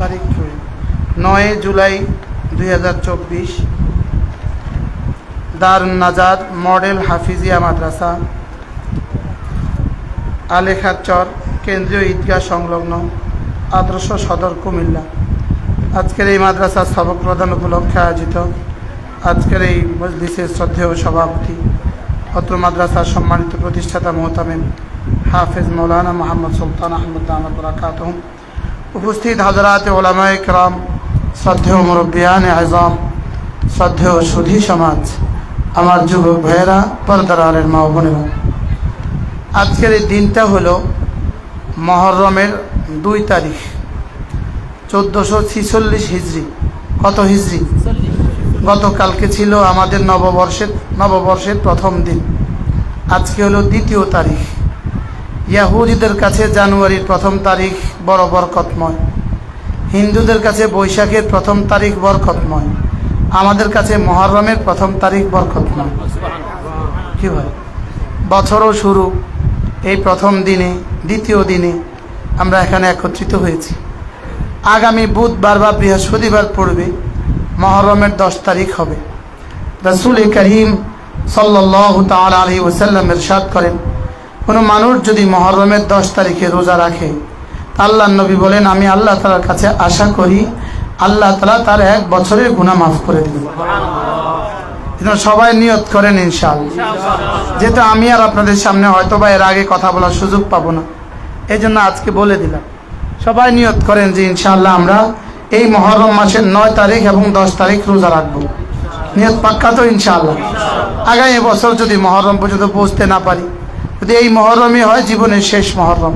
তারিখ নয় জুলাই দুই দারুণ নাজাদ, মডেল হাফিজিয়া মাদ্রাসা। আলেখার চর কেন্দ্রীয় ঈদগাহ সংলগ্ন, আদর্শ সদর কুমিল্লা। আজকের এই মাদ্রাসার সবক প্রদান উপলক্ষে আয়োজিত আজকের এই মজলিসের শ্রদ্ধেয় সভাপতি, অত্র মাদ্রাসার সম্মানিত প্রতিষ্ঠাতা মোহতামিম হাফেজ মৌলানা মোহাম্মদ সুলতান আহমদ আহমদ বরাকাত উপস্থিত হাজরাত ওলামা ইকরাম শ্রদ্ধেয় মুরব্বিয়ান আজম, শ্রদ্ধেয় সুধী সমাজ, আমার যুবক ভাইয়েরা পরদারের মা বোনেরা। আজকের এই দিনটা হলো মহরমের দুই তারিখ, চোদ্দোশো ছিচল্লিশ হিজড়ি কত হিজড়ি গতকালকে ছিল আমাদের নববর্ষের নববর্ষের প্রথম দিন। আজকে হলো দ্বিতীয় তারিখ। ইয়াহুদিদের কাছে জানুয়ারির প্রথম তারিখ বড় বরকতময়। হিন্দুদের কাছে বৈশাখের প্রথম তারিখ বরকতময়। আমাদের কাছে মহরমের প্রথম তারিখ বরকতময়। কি হয়? বছরও শুরু। এই প্রথম দিনে, দ্বিতীয় দিনে আমরা এখানে একত্রিত হয়েছি। আগামী বুধবার বা বৃহস্পতিবার পড়বে মহরমের দশ তারিখ হবে। রসুল করিম সাল্লাহ তাল আলী ওসাল্লাম এরশাদ করেন কোনো মানুষ যদি মহরমের দশ তারিখে রোজা রাখে, আল্লাহ নবী বলেন, আমি আল্লাহ তালার কাছে আশা করি, আল্লাহ তালা তার এক বছরের গুণা মাফ করে দিবেন। সবাই নিয়ত করেন ইনশাল যেহেতু আমি আর আপনাদের সামনে হয়তো বা এর আগে কথা বলার সুযোগ পাবো না এই জন্য আজকে বলে দিলাম। সবাই নিয়ত করেন যে ইনশাআল্লাহ আমরা এই মহরম মাসের নয় তারিখ এবং দশ তারিখ রোজা রাখব। নিয়ত পাক্কা তো ইনশাআল্লাহ। আগামী বছর যদি মহরম পর্যন্ত পৌঁছতে না পারি যদি এই মহরমই হয় জীবনের শেষ মহরম।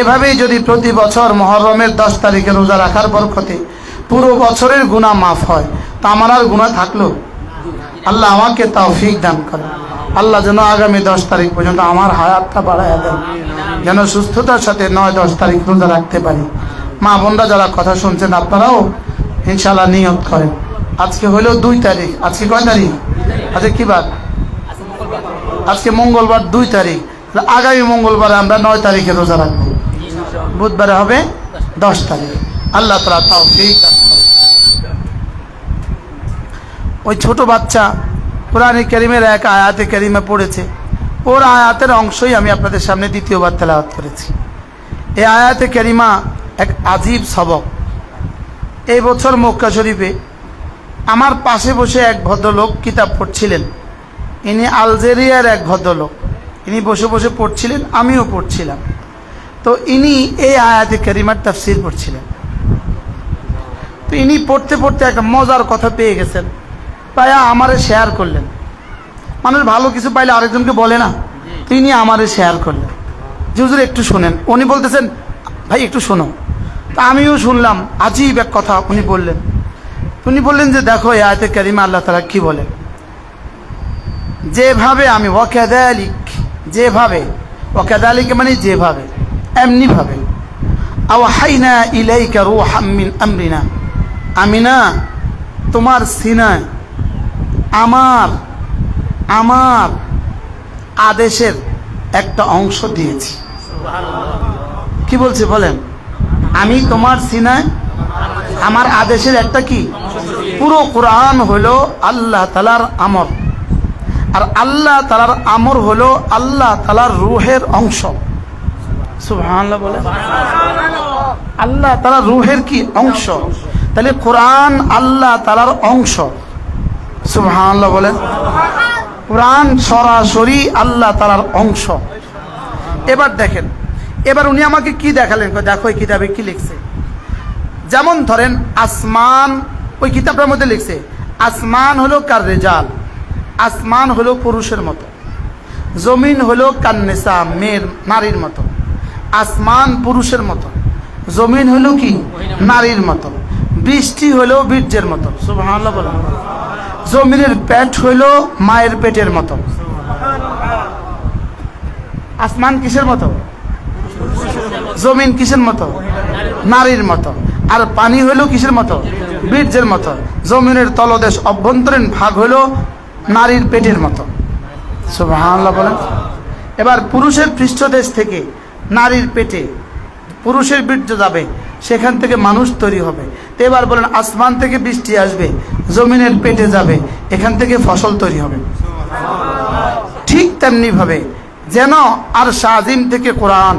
এভাবেই যদি প্রতি বছর মহরমের দশ তারিখে রোজা রাখার বরকতে পুরো বছরের গুণা মাফ হয়, তা আমার আর গুণা থাকল? আল্লাহ আমাকে তৌফিক দান করে। আল্লাহ যেন আগামী দশ তারিখ পর্যন্ত আমার হায়াতটা বাড়াইয়া দেন, যেন সুস্থতার সাথে নয় দশ তারিখ রোজা রাখতে পারি। মা বোনরা যারা কথা শুনছেন, আপনারাও ইনশাল্লাহ নিয়ত করেন। আজকে হলো দুই তারিখ। আজকে কয় তারিখ? আজকে কি বার? আজকে মঙ্গলবার দুই তারিখ। আগামী মঙ্গলবার আমরা নয় তারিখে রোজা রাখব। বুধবারে হবে দশ তারিখ। আল্লাহ তালা দান করেন। ওই ছোট বাচ্চা কোরআনে করিমের এক আয়াতে করিমে পড়েছে। ওর আয়াতের অংশই আমি আপনাদের সামনে দ্বিতীয়বার তেলাওয়াত করেছি। এই আয়াতে করিমা এক আজীব সবক। এই বছর মক্কা শরীফে আমার পাশে বসে এক ভদ্রলোক কিতাব পড়ছিলেন। ইনি আলজেরিয়ার এক ভদ্রলোক। ইনি বসে বসে পড়ছিলেন, আমিও পড়ছিলাম। তো ইনি এই আয়াতে করিমার তাফসির পড়ছিলেন। তো ইনি পড়তে পড়তে একটা মজার কথা পেয়ে গেছেন। তাই আমারে শেয়ার করলেন। মানুষ ভালো কিছু পাইলে আরেকজনকে বলে না? তিনি আমারে শেয়ার করলেন। যে হুজুর, একটু শোনেন। উনি বলতেছেন, ভাই, একটু শোনো। তা আমিও শুনলাম, আজীব এক কথা উনি বললেন। উনি বললেন যে, দেখো, এই আয়তে কারিমা আল্লাহ তালা কি বলে যেভাবে আমি ওয়াকাদালিক যেভাবে ওয়াকাদালিক মানে যেভাবে এমনিভাবে আও হাইনা ইলাইকা রুহাম মিন আমরিনা। আমি না তোমার সিনায়, আমার আমার আদেশের একটা অংশ দিয়েছি। কি বলছে বলেন? আমি তোমার সিনায়, আমার আদেশের একটা কি? পুরো কোরআন হলো আল্লাহ তালার আমর আর আল্লাহ তালার আমর হলো আল্লাহ তালার রুহের অংশ। বলে আল্লাহ তালার রুহের কি অংশ? তাহলে কোরআন আল্লাহ তালার অংশ। সুবহানাল্লাহ বলেন। কোরআন সরাসরি আল্লাহ তালার অংশ। এবার দেখেন, এবার উনি আমাকে কি দেখালেন? দেখো এই কিতাবে কি লিখছে। যেমন ধরেন আসমান, ওই কিতাবটার মধ্যে লিখছে, আসমান হলো কার রেজাল? আসমান হলো পুরুষের মতো, জমিন হলো কান্নেসা মেয়ের নারীর মতো, আসমান পুরুষের মতো, জমিন হলো কি? নারীর মতো, বৃষ্টি হলো বীর্যের মতো। জমিনের পেট হইল মায়ের পেটের মতো। আসমান কিসের মতো? জমিন কিসের মতো? নারীর মতো। আর পানি হইল কিসের মতো? বীর্যের মতো। জমিনের তলদেশ অভ্যন্তরীণ ভাগ হইল নারীর পেটের মতো। সুবহানাল্লাহ বলেন। এবার পুরুষের পৃষ্ঠদেশ থেকে নারীর পেটে পুরুষের বীর্য যাবে, সেখান থেকে মানুষ তৈরি হবে। তো এবার বলেন, আসমান থেকে বৃষ্টি আসবে, জমিনের পেটে যাবে, এখান থেকে ফসল তৈরি হবে। ঠিক তেমনিভাবে যেন আর শাহিম থেকে কোরআন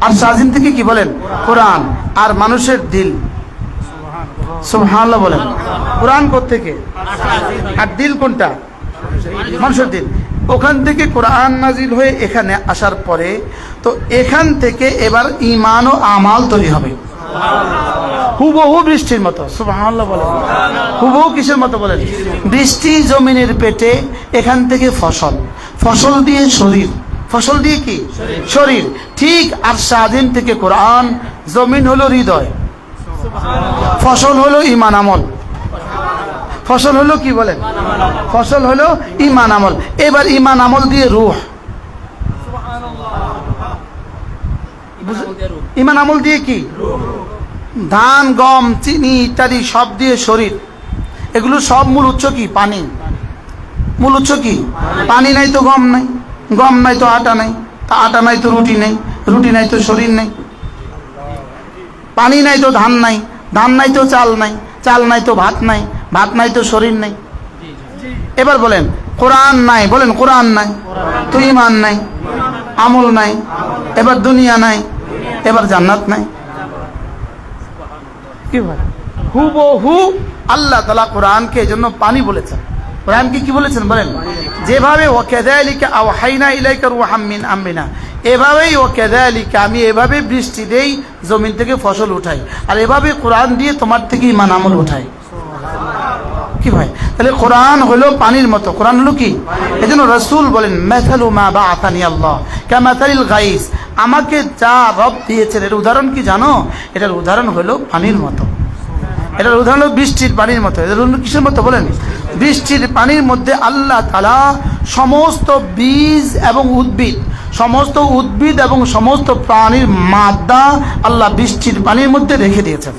আর শাহিম থেকে কি বলেন? কোরআন। আর মানুষের দিল। সুবহানাল্লাহ বলেন। কোরআন থেকে আর দিল কোনটা? মানুষের দিল। ওখান থেকে কোরআন নাজিল হয়ে এখানে আসার পরে, তো এখান থেকে এবার ইমান ও আমাল তৈরি হবে। হুবহু বৃষ্টির মতো, সুবহানাল্লাহ বলেন। হুবহু কিসের মতো বলেন? বৃষ্টি জমিনের পেটে এখান থেকে ফসল। ফসল দিয়ে শরীর। ফসল দিয়ে কি? শরীর। ঠিক আর স্বাধীন থেকে কোরআন, জমিন হলো হৃদয়। ফসল হলো ইমান আমল। ফসল হলো কি বলেন? ফসল হলো ইমান আমল। এবার ইমান আমল দিয়ে রুহ। ইমান আমল দিয়ে কি? ধান, গম, চিনি ইত্যাদি সব দিয়ে শরীর। এগুলো সব মূল উৎস কি? পানি। মূল উৎস কি? পানি নাই তো গম নাই। গম নাই তো আটা নাই। তা আটা নাই তো রুটি নেই। রুটি নাই তো শরীর নেই। পানি নাই তো ধান নাই ধান নাই তো চাল নাই চাল নাই তো ভাত নাই ভাত নাই তো শরীর নাই। এবার বলেন, কোরআন নাই, বলেন কোরআন নাই, তো ইমান নাই, আমল নাই, এবার দুনিয়া নাই, এবার জান্নাত নাই। কি হুবহু আল্লাহ তালা কোরআনকে এই জন্য পানি বলেছেন। কোরআনকে কি বলেছেন বলেন? যেভাবে ও কেদালিকা আও হাইনা ইলাইকা রুহাম মিন আমরিনা। এভাবেই ও কেদালিকা, আমি এভাবে বৃষ্টি দেই, জমিন থেকে ফসল উঠাই। আর এভাবে কোরআন দিয়ে তোমার থেকে ইমান আমল উঠাই। কি ভাই তাহলে কোরআন হলো পানির মতো। কোরআন হলো কি? এই জন্য রসুল বলেন, মেথালু মা বা আতানি আল্লাহ ক্যামাতালিল গাইস। আমাকে যা রব দিয়েছেন, এর উদাহরণ কি জানো? এটার উদাহরণ হলো পানির মতো। এটার উদাহরণ হলো বৃষ্টির পানির মতো। এটার উদাহরণ কিসের মতো বলেন? বৃষ্টির পানির মধ্যে আল্লাহ তালা সমস্ত বীজ এবং উদ্ভিদ সমস্ত উদ্ভিদ এবং সমস্ত প্রাণীর মাদ্দা আল্লাহ বৃষ্টির পানির মধ্যে রেখে দিয়েছেন।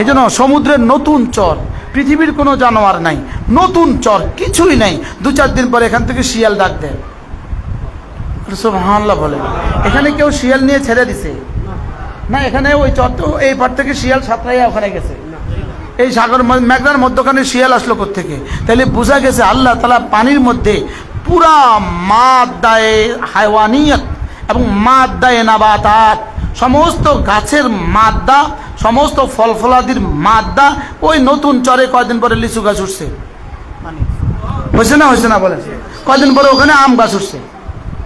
এই জন্য সমুদ্রের নতুন চর, পৃথিবীর কোনো জানোয়ার নাই, নতুন চর কিছুই নাই। দু চার দিন পরে এখান থেকে শিয়াল ডাক দেয়। সুবহানাল্লাহ বলে, এখানে কেউ শিয়াল নিয়ে ছেড়ে দিছে? না, এখানে ওই চর তো, এই পার থেকে শিয়াল সাঁতরাইয়া ওখানে গেছে। এই সাগর মেঘনার মধ্যখানে শিয়াল আসলো থেকে তাহলে বোঝা গেছে আল্লাহ তালা পানির মধ্যে পুরা মাদ্দায়ে হাইওয়ানিয়ত এবং মাদ্দায়ে নাবাতাত। সমস্ত গাছের মাদ্দা সমস্ত ফল ফলাদির মাদ্দা ওই নতুন চরে কয়দিন পরে লিচু গাছ উঠছে? হয়েছে না হয়েছে না বলেন? কয়দিন পরে ওখানে আম গাছ উঠছে?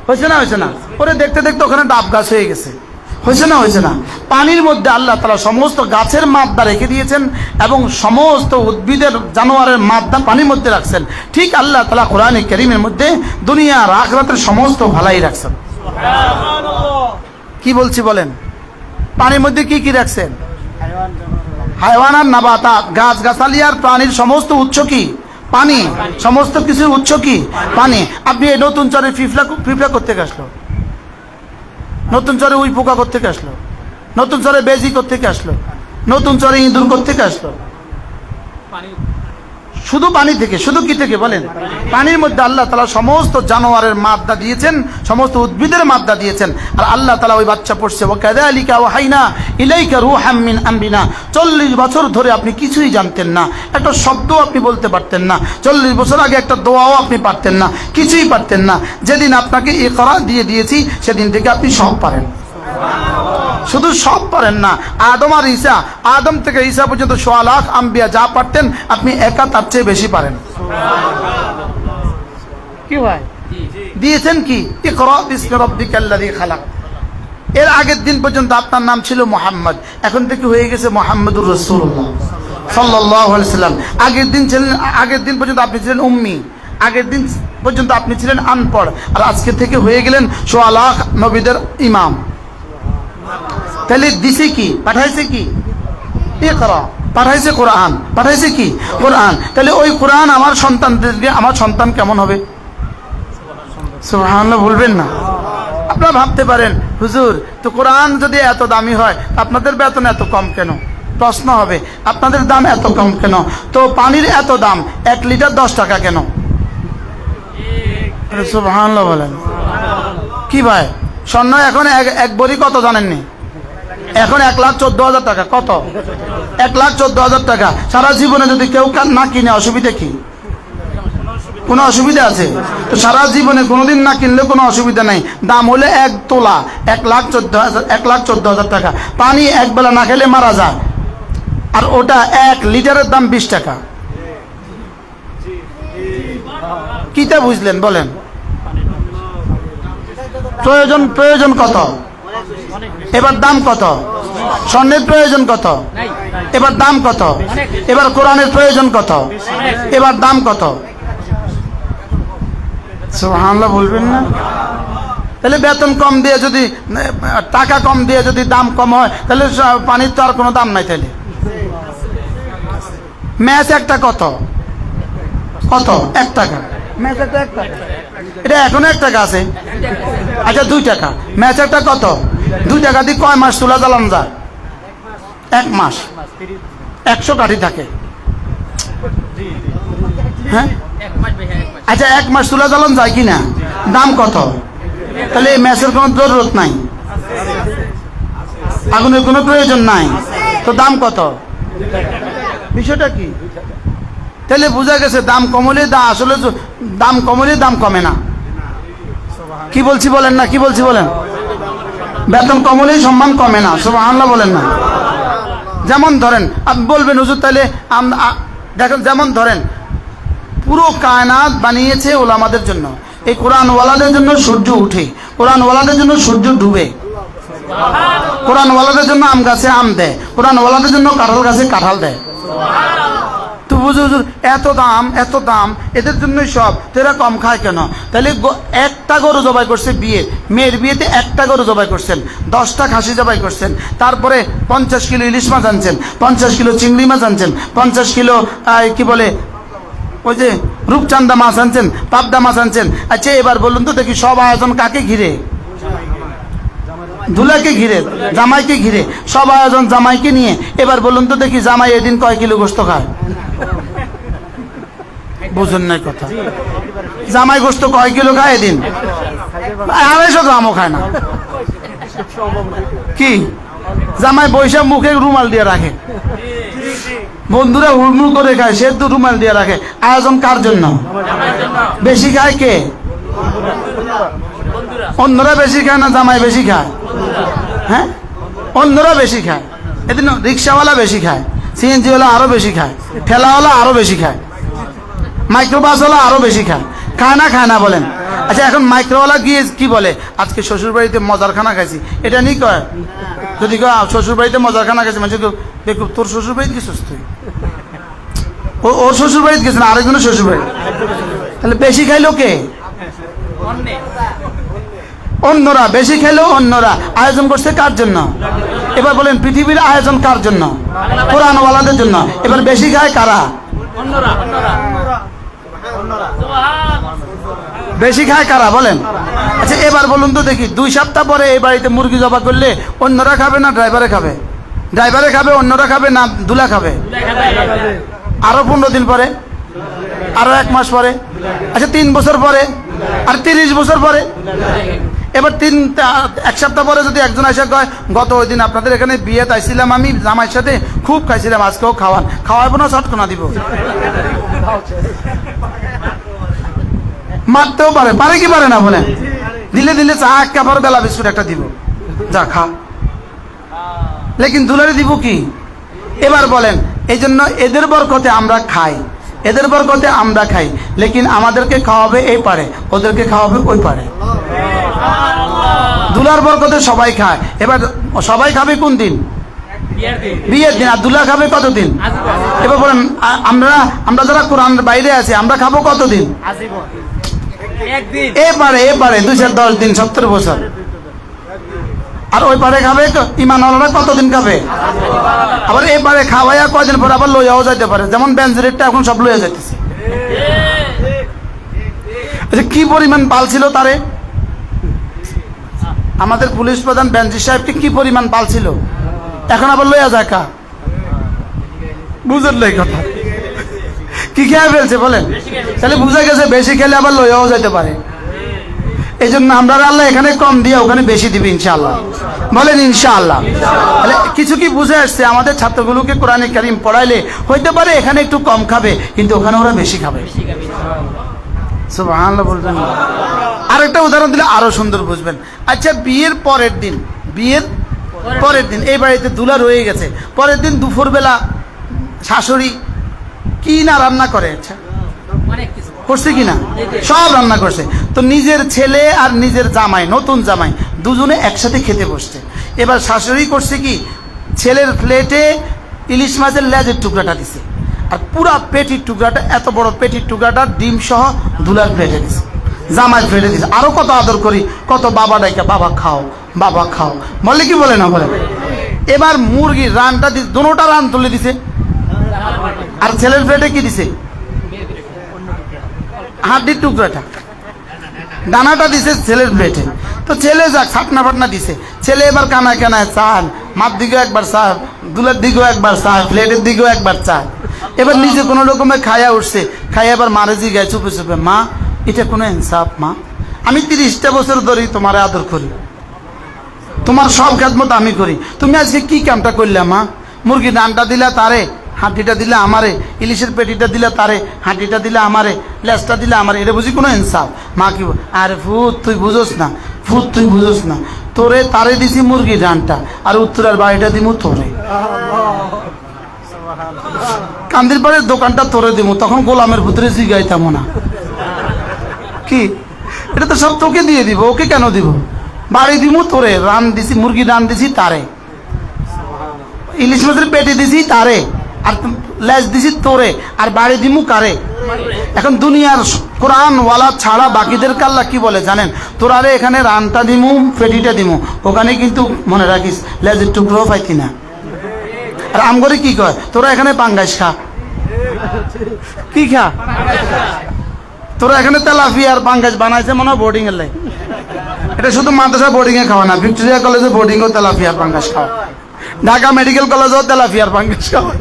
হয়েছে না হয়েছে না? ওরে দেখতে দেখতে ওখানে ডাব গাছ হয়ে গেছে। হয়েছে না হয়েছে না? পানির মধ্যে আল্লাহ তালা সমস্ত গাছের মাদ্দা রেখে দিয়েছেন এবং সমস্ত উদ্ভিদের জানোয়ারের মাদ্দা পানির মধ্যে রাখছেন। ঠিক আল্লাহ তালা কোরআন করিমের মধ্যে দুনিয়া রাখরাতের সমস্ত ভালাই রাখছেন। কি বলছি বলেন? পানির মধ্যে কি কি রাখছেন? হাইওয়ান আর নাবাতা গাছ গাছালি আর প্রাণীর সমস্ত উৎস কি? পানি। সমস্ত কিছুর উৎস কি? পানি। আপনি এই নতুন চরে ফিফলা ফিফলা করতে আসলো? নতুন চরে উই পোকা করতে আসলো? নতুন চরে বেজি করতে আসলো? নতুন চরে ইঁদুর করতে আসলো? শুধু পানি থেকে, শুধু কি থেকে বলেন? পানির মধ্যে আল্লাহ তালা সমস্ত জানোয়ারের মাদ্দা দিয়েছেন, সমস্ত উদ্ভিদের মাদ্দা দিয়েছেন। আর আল্লাহ তালা ওই বাচ্চা পড়ছে ও কাদা আলিকা ও হাইনা ইলাইকা রু হাম্মিন আম্বিনা চল্লিশ বছর ধরে আপনি কিছুই জানতেন না, একটা শব্দ আপনি বলতে পারতেন না, চল্লিশ বছর আগে একটা দোয়াও আপনি পারতেন না, কিছুই পারতেন না। যেদিন আপনাকে এ করা দিয়ে দিয়েছি, সেদিন থেকে আপনি সব পারেন। শুধু সব পারেন না। আদম আর ঈসা আদম থেকে ঈসা পর্যন্ত সোয়া লাখ আম্বিয়া যা পারতেন আপনি একা তার চেয়ে বেশি পারেন। কি ভাই? দিয়েছেন কি? খালাক। এর আগের দিন পর্যন্ত আপনার নাম ছিল মোহাম্মদ। এখন থেকে হয়ে গেছে মোহাম্মদুর রসুল্লাহ সাল্লাহ সাল্লাম। আগের দিন ছিলেন আগের দিন পর্যন্ত আপনি ছিলেন উম্মি। আগের দিন পর্যন্ত আপনি ছিলেন আনপড়। আর আজকে থেকে হয়ে গেলেন সোয়া লাখ নবীদের ইমাম। তাহলে দিছে কি? পাঠাইছে কি? ইকরা। পাঠাইছে কোরআন। পাঠাইছে কি? কোরআন। তাহলে ওই কোরআন আমার সন্তানদেরকে আমার সন্তান কেমন হবে? সুবহানাল্লাহ বলবেন না। আপনারা ভাবতে পারেন, হুজুর, তো কোরআন যদি এত দামি হয় আপনাদের বেতন এত কম কেন? প্রশ্ন হবে, আপনাদের দাম এত কম কেন? তো পানির এত দাম, এক লিটার দশ টাকা কেন? সুবহানাল্লাহ বলেন। কি ভাই? স্বর্ণ এখন এক বড়ি কত জানেননি? এখন এক লাখ চোদ্দ হাজার টাকা, কত? এক লাখ চোদ্দ হাজার টাকা। সারা জীবনে যদি কেউ না কিনে, অসুবিধা কি? কোনো অসুবিধা আছে? তো সারা জীবনে কোনোদিন না কিনলে কোনো অসুবিধা নেই। দাম হলে এক তোলা, এক লাখ চোদ্দ হাজার, এক লাখ চোদ্দ হাজার টাকা। পানি এক বেলা না খেলে মারা যায়। আর ওটা এক লিটারের দাম বিশ টাকা। কিটা বুঝলেন, বলেন। প্রয়োজন প্রয়োজন কত? এবার দাম কত? স্বর্ণের প্রয়োজন কত? এবার দাম কত? এবার কোরআনের প্রয়োজন কত? এবার দাম কত? সুবহানাল্লাহ বলবেন না। তাহলে বেতন কম দিয়ে যদি টাকা কম দিয়ে যদি দাম কম হয় তাহলে পানির তো আর কোনো দাম নাই তাহলে। ম্যাচ একটা কত? কত? এক টাকা। ম্যাচ একটা এক টাকা। এটা এখনও এক টাকা আছে। আচ্ছা দুই টাকা। ম্যাচ একটা কত? দুই টাকা দিয়ে কয় মাস চুলা জ্বালানো যায়? এক মাস। একশো কাঠি থাকে। হ্যাঁ? আচ্ছা এক মাস চুলা জ্বালান যায় কি না দাম কত? তাহলে এই ম্যাচের কোনো জরুরত নাই। আগুনের কোনো প্রয়োজন নাই। তো দাম কত? বিষয়টা কি? তাহলে বোঝা গেছে, দাম কমলে দা আসলে দাম কমলে দাম কমে না। কি বলছি বলেন না, কি বলছি বলেন? বেতন কমলেই সম্মান কমে না সব আল্লাহ বলেন না। যেমন ধরেন আপনি বলবেন, হুজুর তাহলে দেখেন, যেমন ধরেন, পুরো কায়নাত বানিয়েছে ওলামাদের জন্য। এই কোরআনওয়ালাদের জন্য সূর্য উঠে, কোরআনওয়ালাদের জন্য সূর্য ডুবে। কোরআনওয়ালাদের জন্য আম গাছে আম দেয়, কোরআনওয়ালাদের জন্য কাঁঠাল গাছে কাঁঠাল দেয়। বুঝু হুজুর, এত দাম এত দাম, এদের জন্যই সব। তো এরা কম খায় কেন? তাহলে একটা গরু জবাই করছে বিয়ে। মেয়ের বিয়েতে একটা গরু জবাই করছেন। দশটা খাসি জবাই করছেন। তারপরে পঞ্চাশ কিলো ইলিশ মাছ আনছেন। পঞ্চাশ কিলো চিংড়ি মাছ আনছেন। পঞ্চাশ কিলো কি বলে, ওই যে রূপচান্দা মাছ আনছেন, পাবদা মাছ আনছেন। আচ্ছা এবার বলুন তো দেখি সব আয়োজন কাকে ঘিরে? দুলাকে ঘিরে, জামাইকে ঘিরে, সব আয়োজন জামাইকে নিয়ে। এবার বলুন তো দেখি জামাই এদিন কয় কিলো গোস্ত খায়? বুঝুন নাই কথা। জামাই গোস্ত কয় কিলো খায় এদিন? আড়াইশো গ্রামও খায় না। কি? জামাই বৈশাখ মুখে রুমাল দিয়ে রাখে। বন্ধুরা হুড়মুড় করে খায়, সে তো রুমাল দিয়ে রাখে। আয়োজন কার জন্য? বেশি খায় কে? অন্যরা বেশি খায় না জামাই বেশি খায়? হ্যাঁ? অন্যরা বেশি খায়। এদিন রিক্সাওয়ালা বেশি খায়, সিএনজিওয়ালা আরও বেশি খায়, ঠেলাওয়ালা আরও বেশি খায়, মাইক্রোবাসওয়ালা আরও বেশি খায়। খায় না খায় না বলেন। আচ্ছা এখন মাইক্রোওয়ালা গিয়ে কি বলে? আজকে শ্বশুর বাড়িতে মজার খানা খাইছি। এটা নিয়ে কয়? যদি কয় শ্বশুর বাড়িতে মজার খানা খাইছি। মানে দেখো তোর শ্বশুর বাড়িতে তুই? ও ওর শ্বশুর বাড়িতে গেছে না, আরেকজনের শ্বশুর বাড়ি তাহলে বেশি খাইলো কে? অন্যরা বেশি খেলেও অন্যরা আয়োজন করছে কার জন্য? এবার বলেন পৃথিবীর আয়োজন কার জন্য? কোরআনওয়ালাদের জন্য। এবার বেশি খায় কারা? বেশি খায় কারা? বলেন। আচ্ছা এবার বলুন তো দেখি দুই সপ্তাহ পরে এই বাড়িতে মুরগি জবা করলে অন্যরা খাবে না ড্রাইভারে খাবে? ড্রাইভারে খাবে অন্যরা খাবে না দুলা খাবে? আরও পনেরো দিন পরে? আরও এক মাস পরে? আচ্ছা তিন বছর পরে? আর তিরিশ বছর পরে? এবার তিন এক সপ্তাহ পরে যদি একজন এসে কয়, গত ওই দিন আপনাদের এখানে বিয়ে তাইছিলাম আমি, জামাইয়ের সাথে খুব খাইছিলাম, আজকেও খাওয়ান। খাওয়াবো না চটকনা দিব? মারতেও পারে পারে কি পারে না বলেন দিলে দিলে চা এক কাপড় বেলা বিস্কুট একটা দিব। যা, খা। লেকিন দুলারে দিব কি? এবার বলেন এই জন্য এদের বরকতে আমরা খাই, এদের বরকতে আমরা খাই, লেকিন আমাদেরকে খাওয়াবে এই পারে, ওদেরকে খাওয়াবে ওই পারে। দুলার বরকতে সবাই খায়। এবার সবাই খাবে কোন দিন? বিয়ের দিন। আর দুলা খাবে কতদিন? এবার বলেন আমরা আমরা যারা কোরআন বাইরে আছি আমরা খাব কতদিন? একদিন। এবারে এবারে দুই চার দশ দিন সত্তর বছর। আর ওই পারে খাবে ইমান হলরা কতদিন খাবে? আবার এবারে খাওয়াইয়া কয়দিন পরে আবার লইয়াও যাইতে পারে। যেমন বেঞ্চ রেটটা এখন সব লইয়া যাইতেছে। আচ্ছা কি পরিমাণ পাল ছিল তারে? আমাদের পুলিশ প্রধান বেঞ্জি সাহেবকে কি পরিমাণ পাল ছিল এখন আবার লইয়া যায় কা? বুঝেন নাই কথা। কি খেয়ে ফেলছে বলেন? তাহলে বুঝা গেছে বেশি খেলে আবার লইয়াও যাইতে পারে। এই জন্য আমরা আল্লাহ এখানে কম দিয়ে ওখানে বেশি দিবি ইনশাআল্লাহ। বলেন ইনশাআল্লাহ। তাহলে কিছু কি বুঝে আসছে? আমাদের ছাত্রগুলোকে কোরআনে কারিম পড়াইলে হইতে পারে এখানে একটু কম খাবে, কিন্তু ওখানে ওরা বেশি খাবে। সুবহানাল্লাহ বলবেন। না। আরেকটা উদাহরণ দিলে আরও সুন্দর বুঝবেন। আচ্ছা বিয়ের পরের দিন বিয়ের পরের দিন এই বাড়িতে দুলা রয়ে গেছে। পরের দিন দুপুরবেলা শাশুড়ি কি না রান্না করে? আচ্ছা করছে কি না? সব রান্না করছে। তো নিজের ছেলে আর নিজের জামাই নতুন জামাই দুজনে একসাথে খেতে বসছে। এবার শাশুড়ি করছে কি? ছেলের প্লেটে ইলিশ মাছের লেজের টুকরাটা দিছে। আর পুরা পেটির টুকরাটা, এত বড় পেটির টুকরাটা ডিম সহ দুলার প্লেটে দিছে, জামাই প্লেটে দিছে। আরও কত আদর করি, কত বাবা ডাইকা, বাবা খাও বাবা খাও। বলে কি বলে না বলে? এবার মুরগির রানটা দিছে, দুটা রান তুলে দিছে। আর ছেলের প্লেটে কি দিছে? হাড্ডির টুকরাটা। দানাটা দিছে ছেলের প্লেটে তো ছেলে যাক ছাটনা ফাটনা দিছে। ছেলে এবার কানায় কানায় চান মার দিকেও একবার চা দুলের দিকেও একবার চা প্লেটের দিকেও একবার চা এবার নিজে কোনো রকমে খাইয়া উঠছে খাইয়া এবার মারে জিগায় চুপে চুপে, মা, এটা কোনো ইনসাফ, মা। আমি তিরিশটা বছর ধরে তোমার আদর করি। তোমার সব খেদমত আমি করি। তুমি আজকে কি কামটা করলে, মা? মুরগি ডানটা দিলা তারে, হাঁটিটা দিলে আমারে, ইলিশের পেটিটা দিলে তারে, হাঁটিটা দিলে আমারে, লেজটা দিলে আমারে, এটা বুঝি কোনো ইনসাফ? মা কি আরে ফুত তুই বুঝোস না ফুত তুই বুঝোস না। তোরে, তারে দিছি মুরগি ডানটা, আর উত্তরের বাড়িটা দিমু তোরে। কান্দির পাড়ের দোকানটা তোরে দিমু, তখন গোলামের ভিতরে জিগাইতাম না। কি? এটা তো সব তোকে দিয়ে দিব, ওকে কেন দিব? বাড়ি দিমু তোরে, রান দিছি, মুরগি রান দিছি তারে। ইলিশ মাছের পেটে দিছি তারে, আর লেজ দিছি তোরে, আর বাড়ি দিমু কারে? এখন দুনিয়ার কোরআন ওয়ালা ছাড়া বাকিদের কাল্লা কি বলে জানেন? তোরারে এখানে রানটা দিমু, পেটিটা দিমু, ওখানে কিন্তু মনে রাখিস লেজের টুকরো পাইতি না আর আমগরে কি কয়? তোরা এখানে পাঙ্গাস খা। কি খা? তোরা এখানে তেলাফি আর পাঙ্গাস বানাইছে মনে হয় বোর্ডিং এর এটা শুধু মাদ্রাসা বোর্ডিং এ খাওয়া না, ভিক্টোরিয়া কলেজে বোর্ডিং ও তেলাফিয়া পাঙ্গাস খাওয়া। ঢাকা মেডিকেল কলেজেও তেলাফিয়ার পাঙ্গাস খাওয়া।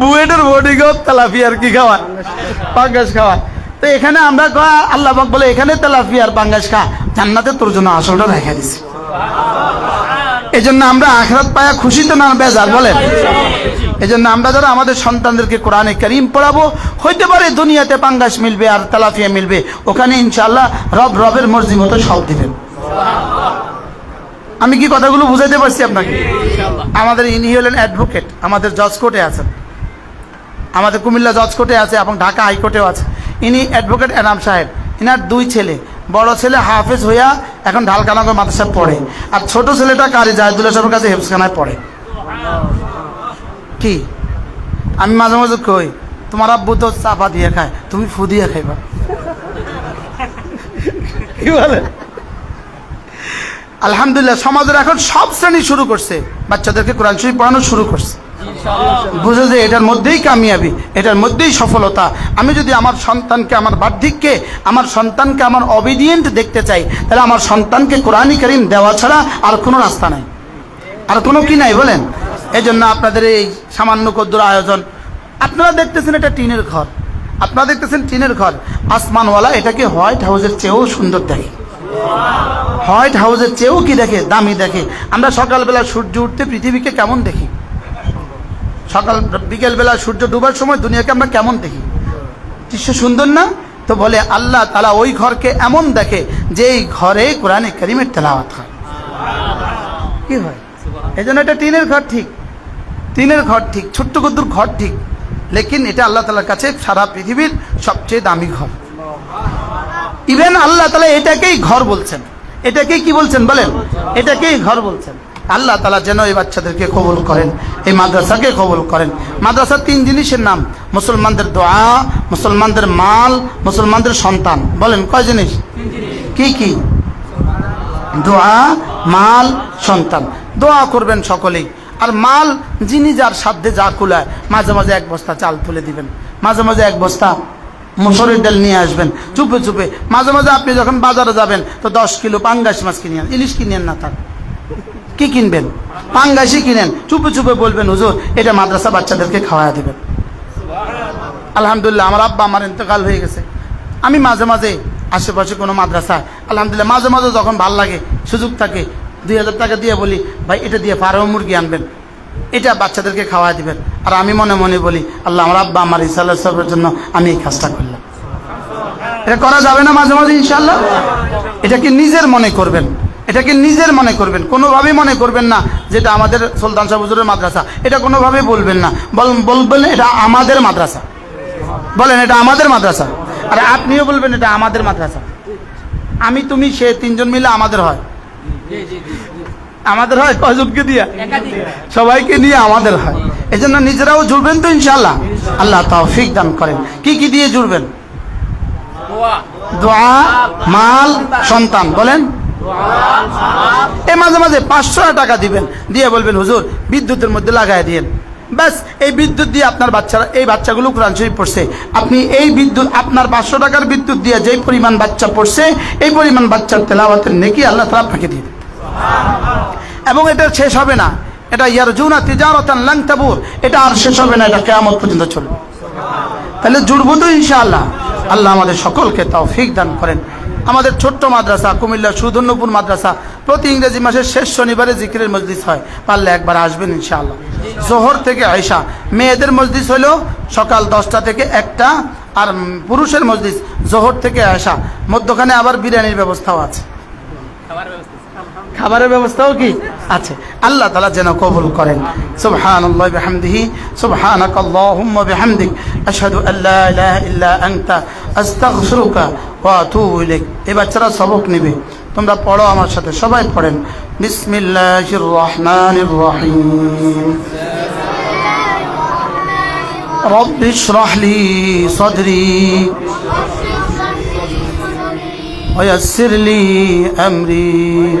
বুয়েটের ও তেলাফিয়ার কি খাওয়া? পাঙ্গাস খাওয়া। তো এখানে আমরা কয়া, আল্লাহ বলে, এখানে তেলাফিয়ার পাঙ্গাস খা। জান্নাতে তোর জন্য আসলটা রেখে দিছি। এই জন্য আমরা আখরাত পায়া খুশি তো না বেজার, বলেন? এই জন্য আমরা যারা আমাদের সন্তানদেরকে কোরআনে করিম পড়াবো। হইতে পারে দুনিয়াতে পাঙ্গাস মিলবে আর তেলাফিয়া মিলবে। ওখানে ইনশাআল্লাহ রব রবের মর্জি মতো সব দিবেন। আমি কি কথাগুলো বুঝাইতে পারছি আপনাকে? আমাদের ইনি হলেন অ্যাডভোকেট আমাদের জজ কোর্টে আছেন। আমাদের কুমিল্লা জজ কোর্টে আছে এবং ঢাকা হাইকোর্টেও আছে। ইনি অ্যাডভোকেট এনাম সাহেব। ইনার দুই ছেলে। বড় ছেলে হাফেজ হইয়া এখন ঢালকানগর মাদ্রাসায় পড়ে। আর ছোট ছেলেটা কারি জাহিদুল্লাহ সাহেবের কাছে হেফসখানায় পড়ে। কি? আমি মাঝে মাঝে কই, তোমার আব্বু তো চাপা দিয়ে খায়, তুমি ফু দিয়ে খাইবা। কি বলে? আলহামদুলিল্লাহ, সমাজের এখন সব শ্রেণি শুরু করছে। বাচ্চাদেরকে কোরআন শরীফ পড়ানো শুরু করছে। বুঝে যে এটার মধ্যেই কামিয়াবি, এটার মধ্যেই সফলতা। আমি যদি আমার সন্তানকে, আমার বার্ধক্যে, আমার সন্তানকে আমার অবিডিয়েন্ট দেখতে চাই, তাহলে আমার সন্তানকে কোরআনই করিম দেওয়া ছাড়া আর কোনো রাস্তা নাই। আর কোনো কি নাই বলেন? এই জন্য আপনাদের এই সামান্য কদ্দুর আয়োজন। আপনারা দেখতেছেন এটা টিনের ঘর। আপনারা দেখতেছেন টিনের ঘর। আসমানওয়ালা এটাকে হোয়াইট হাউসের চেয়েও সুন্দর দেখে। হোয়াইট হাউসের চেয়েও কি দেখে? দামি দেখে। আমরা সকালবেলা সূর্য উঠতে পৃথিবীকে কেমন দেখি? সকাল, বিকেলবেলা সূর্য ডুবার সময় দুনিয়াকে আমরা কেমন দেখি? দৃশ্য সুন্দর না? তো বলে আল্লাহ তালা ওই ঘরকে এমন দেখে যে এই ঘরে কোরআনে করিমের তেলাওয়াত হয়। কি হয়? এই জন্য এটা টিনের ঘর ঠিক। টিনের ঘর ঠিক, ছোট্ট কদ্দুর ঘর ঠিক। লেকিন এটা আল্লাহ তালার কাছে সারা পৃথিবীর সবচেয়ে দামি ঘর। ইভেন আল্লাহ তালা এটাকেই ঘর বলছেন। এটাকেই কি বলছেন বলেন? এটাকেই ঘর বলছেন। আল্লাহ তালা যেন এই বাচ্চাদেরকে কবুল করেন, এই মাদ্রাসাকে কবুল করেন। মাদ্রাসা তিন জিনিসের নাম, মুসলমানদের দোয়া, মুসলমানদের মাল, মুসলমানদের সন্তান। বলেন, কয় জিনিস? কি কি? দোয়া, মাল, সন্তান। দোয়া করবেন সকলেই। আর মাল, যিনি যার সাধ্যে যা কুলায়, মাঝে মাঝে এক বস্তা চাল তুলে দিবেন। মাঝে মাঝে এক বস্তা মুসুরির ডাল নিয়ে আসবেন, চুপে চুপে। মাঝে মাঝে আপনি যখন বাজারে যাবেন, তো দশ কিলো পাঙ্গাস মাছ কিনে ইলিশ কিনেন না তার কি কিনবেন? পাঙ্গাসই কিনেন চুপে চুপে বলবেন, হুজুর, এটা মাদ্রাসা বাচ্চাদেরকে খাওয়া দিবেন। আলহামদুলিল্লাহ, আমার আব্বা আমার ইন্তকাল হয়ে গেছে। আমি মাঝে মাঝে আশেপাশে কোনো মাদ্রাসা, আলহামদুলিল্লাহ, মাঝে মাঝে যখন ভালো লাগে, সুযোগ থাকে, দুই হাজার টাকা দিয়ে বলি, ভাই, এটা দিয়ে ফার্ম মুরগি আনবেন। এটা বাচ্চাদেরকে খাওয়া দিবেন। আর আমি মনে মনে বলি, আল্লাহ আমার আব্বা আমার ইসাল্লাহ জন্য আমি এই কাজটা করলাম। এটা করা যাবে না মাঝে মাঝে ইনশাল্লাহ এটাকে নিজের মনে করবেন? এটাকে নিজের মনে করবেন? কোনোভাবেই মনে করবেন না যেটা আমাদের সুলতান শাহ হুজুরের মাদ্রাসা। এটা কোনোভাবেই বলবেন না। বল বলবেন এটা আমাদের মাদ্রাসা। বলেন, এটা আমাদের মাদ্রাসা। আর আপনিও বলবেন, এটা আমাদের মাদ্রাসা। আমি, তুমি, সে তিনজন মিলে আমাদের হয়। আমাদের হয় কয়জনকে দিয়া। সবাইকে নিয়ে আমাদের হয়। এই জন্য নিজেরাও জুড়বেন তো ইনশাল্লাহ আল্লাহ তৌফিক দান করেন। কি কি দিয়ে জুড়বেন দোয়া, মাল, সন্তান, বলেন। এ মাঝে মাঝে পাঁচশো টাকা দিবেন। দিয়ে বলবেন, হুজুর, বিদ্যুতের মধ্যে লাগাই দিয়েন। ব্যাস, এই বিদ্যুৎ দিয়ে আপনার বাচ্চারা, এই বাচ্চাগুলো কোরআন শরীফ পড়ছে। আপনি এই বিদ্যুৎ, আপনার পাঁচশো টাকার বিদ্যুৎ দিয়ে যেই পরিমাণ বাচ্চা পড়ছে, এই পরিমাণ বাচ্চার তেলাওয়াতের নেকি আল্লাহ তালা আপনাকে দিয়ে এবং এটা শেষ হবে না। এটা ইয়ার জুনা তিজারতান লাং তাবুর এটা আর শেষ হবে না, এটা কেয়ামত পর্যন্ত চলবে। তাহলে জুড়বো তো ইনশাআল্লাহ। আল্লাহ আমাদের সকলকে তৌফিক দান করেন। আমাদের ছোট্ট মাদ্রাসা কুমিল্লা সুধন্যপুর মাদ্রাসা, প্রতি ইংরেজি মাসের শেষ শনিবারে জিকিরের মজলিস হয়। পারলে একবার আসবেন ইনশাআল্লাহ। জোহর থেকে আয়সা মেয়েদের মজলিস হলো সকাল দশটা থেকে একটা, আর পুরুষের মজলিস জোহর থেকে আয়সা মধ্যখানে আবার বিরিয়ানির ব্যবস্থাও আছে। খাবারের ব্যবস্থাও কি আছে আল্লাহ তালা যেন কবুল করেন সুবহান আল্লাহ বিহামদিহি সুবহানাক আল্লাহুম্মা বিহামদিক আশহাদু আল্লা ইলাহা ইল্লা আনতা আস্তাগফিরুকা ওয়া আতুবু ইলাইক এই বাচ্চারা সবক নেবে তোমরা পড়ো আমার সাথে সবাই পড়েন বিসমিল্লাহির রহমানির রহিম رب اشرح لي صدري ويسر لي أمري